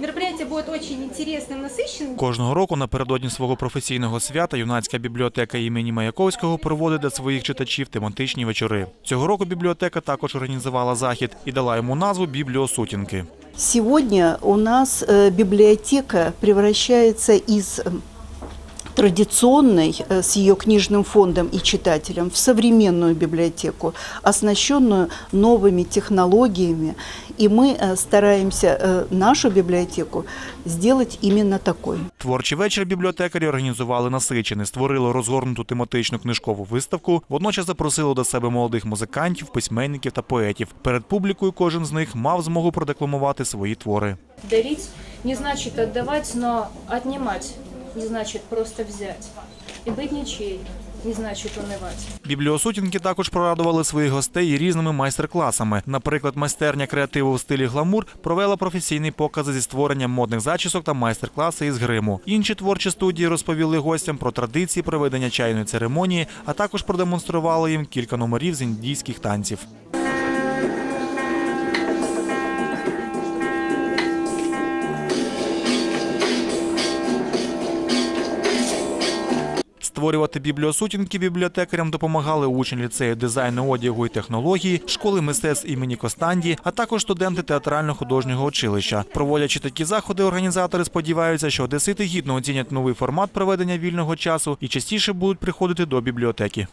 Мероприятие будет очень интересным, насыщенным. Кожного року напередодні свого професійного свята юнацька бібліотека імені Маяковського проводить для своїх читачів тематичні вечори. Цього року бібліотека також організувала захід і дала йому назву Бібліосутінки. Сегодня у нас э, библиотека превращается из э, традиционной э, с ее книжным фондом и читателем в современную библиотеку, оснащенную новыми технологиями. И мы э, стараемся э, нашу библиотеку сделать именно такой. Творчий вечір бібліотекарі організували насичений, створили розгорнуту тематичну книжкову виставку. Водночас запросили до себе молодих музикантів, письменників та поетів. Перед публікою кожен з них мав змогу продекламувати свої твори. Дарить не значит отдавать, но отнимать не значит просто взять. И быть ничей не значит унывать. Бібліосутінки також прорадували своїх гостей різними майстер-класами. Наприклад, майстерня креативу в стилі гламур провела професійні покази зі створенням модних зачісок та майстер-класи із гриму. Інші творчі студії розповіли гостям про традиції проведення чайної церемонії, а також продемонстрували їм кілька номерів з індійських танців. Створювати бібліосутінки бібліотекарям допомагали учні ліцею дизайну одягу і технології, школи мистецтв імені Костанді, а також студенти театрально-художнього училища. Проводячи такі заходи, організатори сподіваються, що одесити гідно оцінять новий формат проведення вільного часу і частіше будуть приходити до бібліотеки.